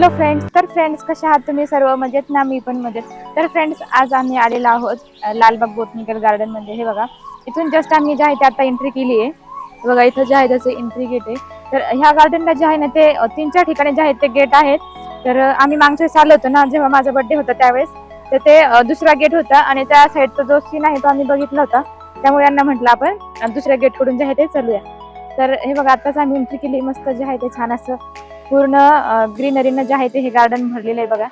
Hello friends तर friends कशा आहात तुम्ही सर्व? मजेत ना? मी पण मजेत. तर फ्रेंड्स आज आम्ही आलेलो आहोत लालबाग बोटनिकल गार्डनमध्ये. हे बघा इथून जस्ट आम्ही जे आहे ते आता एंट्री केली आहे. बघा इथं जे आहे त्याचं एंट्री गेट आहे. तर ह्या गार्डनला जे आहे ना ते तीन चार ठिकाणी जे आहेत ते गेट आहेत. तर आम्ही मागच्या वेळेस आलो होतो ना जेव्हा माझा बर्थडे होता त्यावेळेस. तर ते दुसरा गेट होता आणि त्या साईडचा जो सीन आहे तो आम्ही बघितला होता. त्यामुळे यांना म्हटलं आपण दुसऱ्या गेटकडून जे आहे ते चालूया. तर हे बघा आताच आम्ही एंट्री केली. मस्त जे आहे ते छान असं पूर्ण ग्रीनरीनं जे आहे ते हे गार्डन भरलेलं आहे बघा.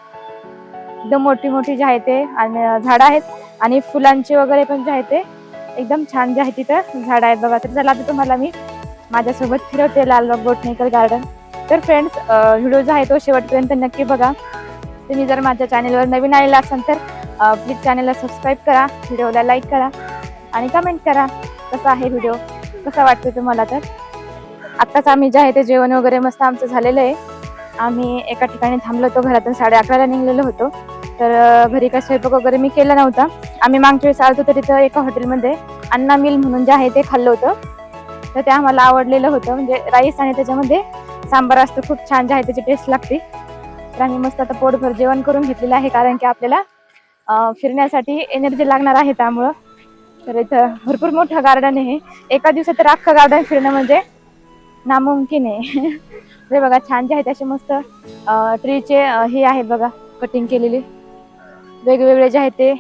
एकदम मोठी मोठी जे आहे ते आणि झाडं आहेत. आणि फुलांचे वगैरे पण जे आहे ते एकदम छान जे आहे तिथं झाडं आहेत बघा. तर चला आता तुम्हाला मी माझ्यासोबत फिरवते लालबाग बोटनिकल गार्डन तर फ्रेंड्स व्हिडिओ जो आहे तो शेवटपर्यंत नक्की बघा. तुम्ही जर माझ्या चॅनेलवर नवीन आलेला असाल तर प्लीज चॅनलला सबस्क्राईब करा व्हिडिओला लाईक करा आणि कमेंट करा. कसा आहे व्हिडिओ कसा वाटतो तुम्हाला तर? आत्ताच आम्ही जे आहे ते जेवण वगैरे मस्त आमचं झालेलं आहे. आम्ही एका ठिकाणी थांबलो होतो घरातून साडे अकराला निघलेलो होतो. तर घरी काय स्वयंपाक वगैरे मी केला नव्हता. आम्ही मागच्या वेळेस आलो तर तिथं एका हॉटेलमध्ये अन्ना मिल म्हणून जे आहे ते खाल्लं होतं. तर ते आम्हाला आवडलेलं होतं. म्हणजे राईस आणि त्याच्यामध्ये सांबार असतं खूप छान जे आहे त्याची टेस्ट लागते. तर आम्ही मस्त आता पोटभर जेवण करून घेतलेलं आहे कारण की आपल्याला फिरण्यासाठी एनर्जी लागणार आहे त्यामुळं. तर इथं भरपूर मोठं गार्डन आहे. एका दिवसात तर अख्खं गार्डन फिरणं म्हणजे नामुमकिन आहे. हे बघा छान जे आहेत असे मस्त ट्रीचे हे आहेत बघा कटिंग केलेली. वेगवेगळे जे आहेत ते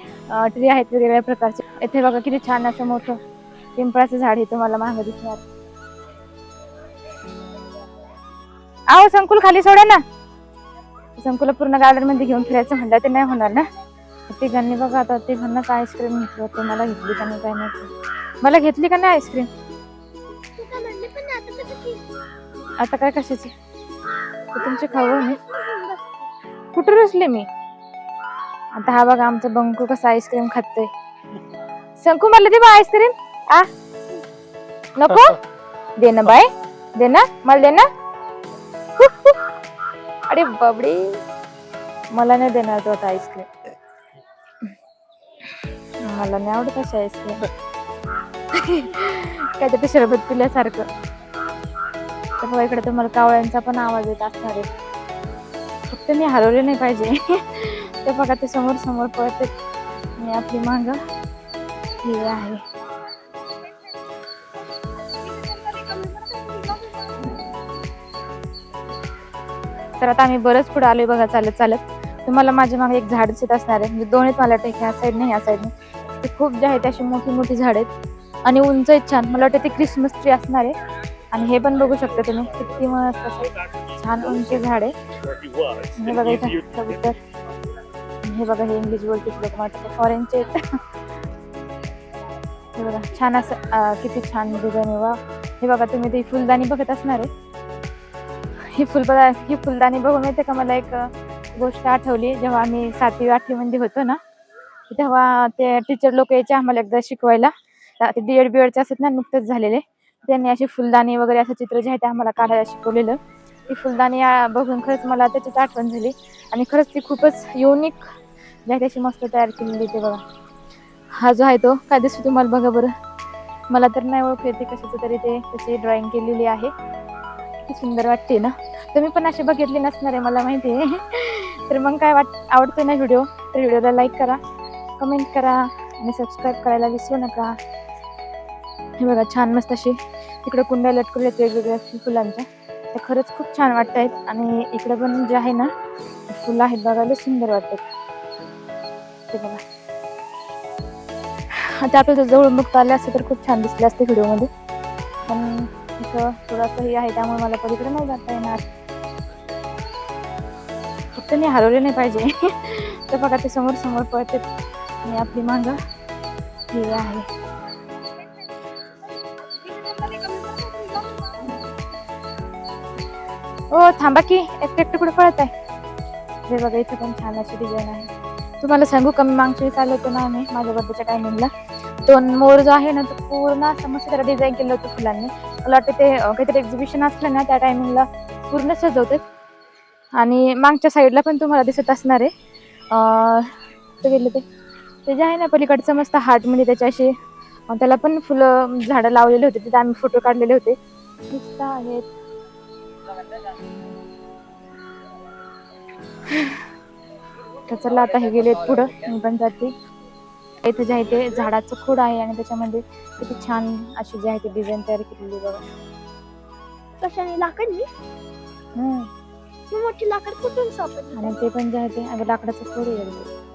ट्री आहेत वेगवेगळ्या प्रकारचे. इथे बघा किती छान असं मोठं पिंपळाचं झाड हे तुम्हाला महाग दिसणार. आहो संकुल खाली सोडा ना. संकुल पूर्ण गार्डनमध्ये घेऊन फिरायचं म्हणलं ते नाही होणार ना. तिघांनी बघा आता तिघांना काय आईस्क्रीम घेतलं ते मला घेतली का नाही काय माहिती. मला घेतली का नाही आईस्क्रीम आता काय कशाची? तुमचे खाऊ मी कुठे कुठं मी? आता हा बघा आमचा बंकू कसा आईस्क्रीम खातोय. शंकू मला दे बा आईस्क्रीम आ? नको? दे ना बाय दे ना. मला दे ना. अरे बाबडी. मला नाही देणार तो आता आईस्क्रीम मला नाही आवडत अशी आईस्क्रीम काय तर शरबत पिल्यासारखं तर बघा इकडे तुम्हाला कावळ्यांचा पण आवाज येत असणार आहे. फक्त मी हरवले नाही पाहिजे. ते बघा ते समोर समोर पळते. आणि आपली मांग. हे आहे. तर आता आम्ही बरंच पुढे आलोय बघा चालत चालत. तुम्हाला माझ्या मागे एक झाड दिसत असणार आहे. म्हणजे दोन्ही मला वाटतं ह्या साईडने ह्या साईडने ते खूप जे आहेत अशी मोठी मोठी झाड आहेत. आणि उंच आहेत छान. मला वाटतं ते क्रिसमस ट्री असणार आहे. आणि हे पण बघू शकता तुम्ही किती मस्त असं छान उंच झाड आहे. हे बघा इथं कबूतर हे बघा हे इंग्लिश बोलते वाटतं फॉरेनचे हे बघा छान असं किती छान डिझाईन वा हे बघा तुम्ही ती फुलदाणी बघत असणार आहे. ही फुलबा ही फुलदाणी बघून येते का मला एक गोष्ट आठवली. जेव्हा आम्ही सातवी आठवीमध्ये होतो ना तेव्हा ते टीचर लोक यायचे आम्हाला एकदा शिकवायला. ते डी एड बी एडचे असत ना नुकतेच झालेले. त्यांनी अशी फुलदाणी वगैरे असं चित्र जे आहे ते आम्हाला काढायला शिकवलेलं. ती फुलदाणी बघून खरंच मला त्याचीच आठवण झाली. आणि खरंच ती खूपच युनिक जे आहे त्याची मस्त तयार केलेली ते बघा. हा जो आहे तो काय दिसतो तुम्हाला बघा बरं. मला तर नाही ओळख येते कशाचं तरी ते त्याची ड्रॉइंग केलेली आहे. ती सुंदर वाटते ना. तुम्ही पण अशी बघितली नसणार आहे मला माहिती आहे. तर मग काय वाट आवडतं ना व्हिडिओ तर व्हिडिओला लाईक करा कमेंट करा आणि सबस्क्राईब करायला विसरू नका. हे बघा छान मस्त अशी इकडे कुंड्या लटकवल्यात वेगवेगळ्या फुलांच्या. त्या खरंच खूप छान वाटत आहेत आणि इकडे पण जे आहे ना फुलं आहेत बघायला सुंदर वाटतात. ते बघा. आता आपल्याला जवळ बघता आले असते तर खूप छान दिसले असते व्हिडिओमध्ये. पण इथं थोडंसं हे आहे त्यामुळे मला पलीकडे नाही जाता येणार. फक्त मी हरवले नाही पाहिजे. तर बघा ते समोर समोर पळते आणि आपली मांग हे आहे. हो थांबा की. एकटे एकटे कुठे पळत आहे. हे बघा इथे पण छान अशी डिझाईन आहे. तुम्हाला सांगू कमी मागच्या वेळेस आलं होतो ना आम्ही माझ्या बर्थडेच्या टायमिंगला तो मोर जो आहे ना तो पूर्ण असं मस्त त्याला डिझाईन केलं होतं फुलांनी. मला वाटतं ते काहीतरी एक्झिबिशन असलं ना त्या टायमिंगला पूर्ण सजवतात आणि मागच्या साईडला पण तुम्हाला दिसत असणार आहे. अं, ते ते. जे आहे ना पलीकडचं मस्त हार्ट म्हणजे त्याच्याशी त्याला पण फुलं झाडं लावलेले होते. तिथे आम्ही फोटो काढलेले होते. मस्त आहेत. तर चला आता हे गेले पुढं. मी पण जाते. इथं जे आहे ते झाडाचं खोड आहे आणि त्याच्यामध्ये किती छान अशी जी आहे ती डिझाईन तयार केलेली बघा. कशाने? लाकडनी हम्म. मोठी लाकड कुठून सापडली? आणि ते पण जे आहे ते अगं लाकडाचं खोड आहे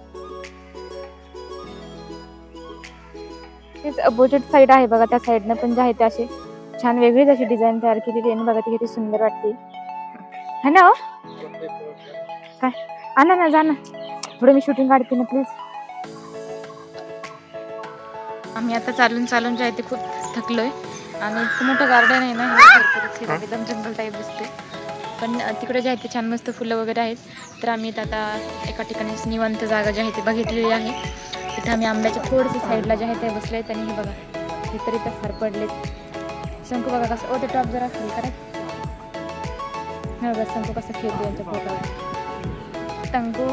तेच अपोजिट साईड आहे बघा त्या साईडनं पण जे आहे ते असे छान वेगळीच अशी डिझाईन तयार केलेली आहे. आणि बघा ती किती सुंदर वाटते. है ना हो? काय? आणा ना जा ना. थोडं मी शूटिंग काढते ना प्लीज आम्ही आता चालून चालून जे आहे ते खूप थकलोय. आणि इतकं मोठं गार्डन आहे ना हे एकदम जंगल टाईप दिसते पण तिकडे जे आहे ते छान मस्त फुलं वगैरे आहेत तर आम्ही आता एका ठिकाणी निवांत जागा जी आहे ती बघितलेली आहे. तिथं आम्ही आंब्याच्या थोडंसं साईडला जे आहे ते बसले आहेत आणि हे बघा हे तर इथं फार पडलेत. शंकू बघा कसं ओ ते टॉप जरा खाली करा. हे बघा शंकू कसं खेळतो यांच्या फोटोवर टंकू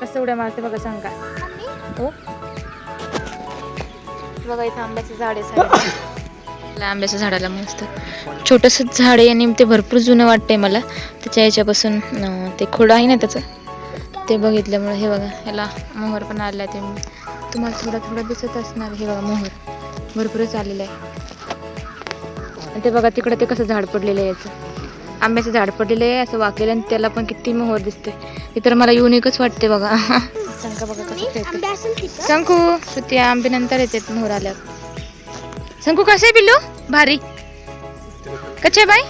कसं उड्या मारते बघा शंका हो बघा इथं आंब्याचं झाड आहे आंब्याच्या झाडाला मस्त छोटंसं झाड आहे आणि ते भरपूर जुनं वाटतंय मला. त्याच्या याच्यापासून ते खोडं आहे ना त्याचं. ते बघितल्यामुळे हे बघा ह्याला मोहर पण आला आहे ते. तुम्हाला थोडं थोडं दिसत असणार हे बघा मोहर. भरपूरच आलेलं आहे. ते बघा तिकडे ते कसं झाड पडलेलं आहे याचं. आंब्याचं झाड पडलेलं आहे असं वाकलेलं आणि त्याला पण किती मोहर दिसते हे तर मला युनिकच वाटते बघा. शंका बघा कसं खेळते शंकू तू ते आंबे नंतर येतात मोहर आल्यावर. शंकू कसे बिल्लू भारी. कचे बाई?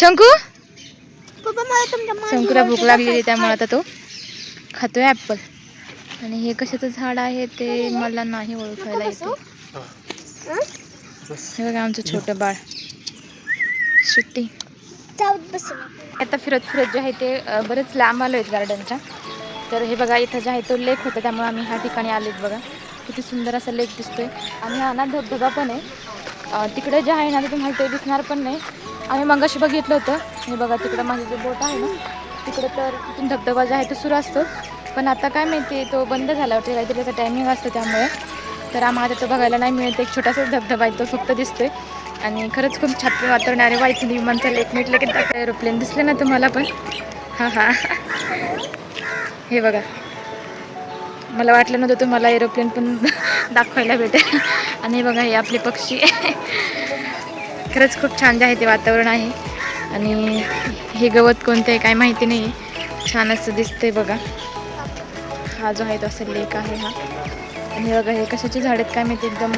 शंकू शंकूला भूक ते लागलेली. त्यामुळे आता तो खातोय ऍपल आणि हे कशाचं झाड आहे ते मला नाही ओळखायला येते. हं? हे बघा आमचं छोटं बाळ. सुट्टी. आता फिरत फिरत जे आहे ते बरेच लांब आलो आहेत गार्डनच्या तर हे बघा इथं जे आहे तो लेक होता त्यामुळे आम्ही ह्या ठिकाणी आलेत बघा. किती सुंदर असा लेक दिसतोय. आणि हा ना धबधबा पण आहे. तिकडे जे आहे ना ते तुम्हाला ते दिसणार पण नाही. आम्ही मगाशी बघितलं होतं. हे बघा तिकडं माझी जे बोट आहे ना तिकडे तर तिथून धबधबा जे आहे तो सुरू असतो. पण आता काय माहिती तो बंद झाला वाटतं. काहीतरी त्याचा टायमिंग असतं त्यामुळे. तर आम्हाला तो बघायला नाही मिळत. एक छोटासा धबधबा आहे तो फक्त दिसतोय. आणि खरंच खूप छान वातावरण आहे. अरे वा इथे विमानचा लेक म्हटलं की त्या एरोप्लेन दिसलं ना तुम्हाला पण? हां हां. हे बघा. मला वाटलं नव्हतं तुम्हाला एरोप्लेन पण दाखवायला भेटेल. आणि हे बघा हे आपले पक्षी. खरंच खूप छान जे आहे ते वातावरण आहे. आणि हे गवत कोणतं आहे काय माहिती नाही. छान असं दिसतंय बघा. हा जो आहे तो असं लेक आहे हा. आणि बघा हे कशाची झाड आहेत काय माहिती? एकदम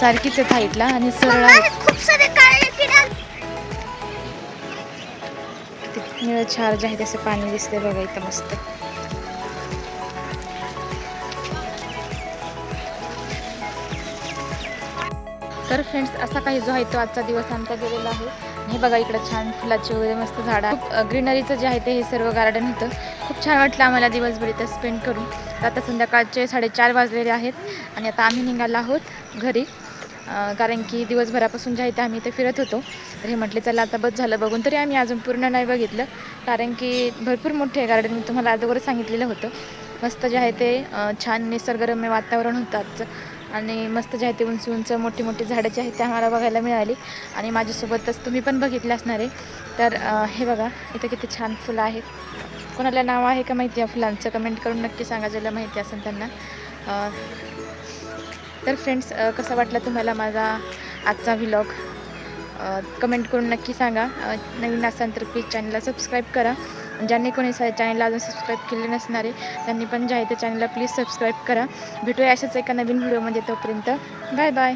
सारखीच आहेत हाईटला आणि सरळ खूप सारे निळं छार जे आहे त्याचं पाणी दिसतंय बघा इथं मस्त. तर फ्रेंड्स असा काही जो आहे तो आजचा दिवस आमचा गेलेला आहे. आणि हे बघा इकडं छान फुलाचे वगैरे मस्त झाडं खूप ग्रीनरीचं जे आहे ते हे सर्व गार्डन होतं. खूप छान वाटलं आम्हाला दिवसभर इथं स्पेंड करून. तर आता संध्याकाळचे साडेचार वाजलेले आहेत आणि आता आम्ही निघालो आहोत घरी. कारण की दिवसभरापासून ज्या आहे ते आम्ही इथे फिरत होतो तर हे म्हटले चला आता बस झालं बघून तरी आम्ही अजून पूर्ण नाही बघितलं. कारण की भरपूर मोठे आहे गार्डन मी तुम्हाला अगोदर सांगितलेलं होतं. मस्त जे आहे ते छान निसर्गरम्य वातावरण होतं आजचं आणि मस्त जे आहे ते उंच उंच मोठी मोठी झाडं जी आहेत ते आम्हाला बघायला मिळाली. आणि माझ्यासोबतच तुम्ही पण बघितले असणार आहे. तर हे बघा इथं किती छान फुलं आहेत. कोणाला नाव आहे का माहिती आहे फुलांचं? कमेंट करून नक्की सांगा ज्याला माहिती असेल त्यांना. तर फ्रेंड्स कसा वाटला तुम्हाला माझा आजचा व्हिलॉग कमेंट करून नक्की सांगा. नवीन असाल तर प्लीज चॅनलला सबस्क्राईब करा. ज्यांनी कोणी चॅनलला अजून सबस्क्राईब केले नसणार आहे त्यांनी पण जे आहे त्या चॅनलला प्लीज सबस्क्राईब करा. भेटूया अशाच एका नवीन व्हिडिओमध्ये तोपर्यंत. Bye bye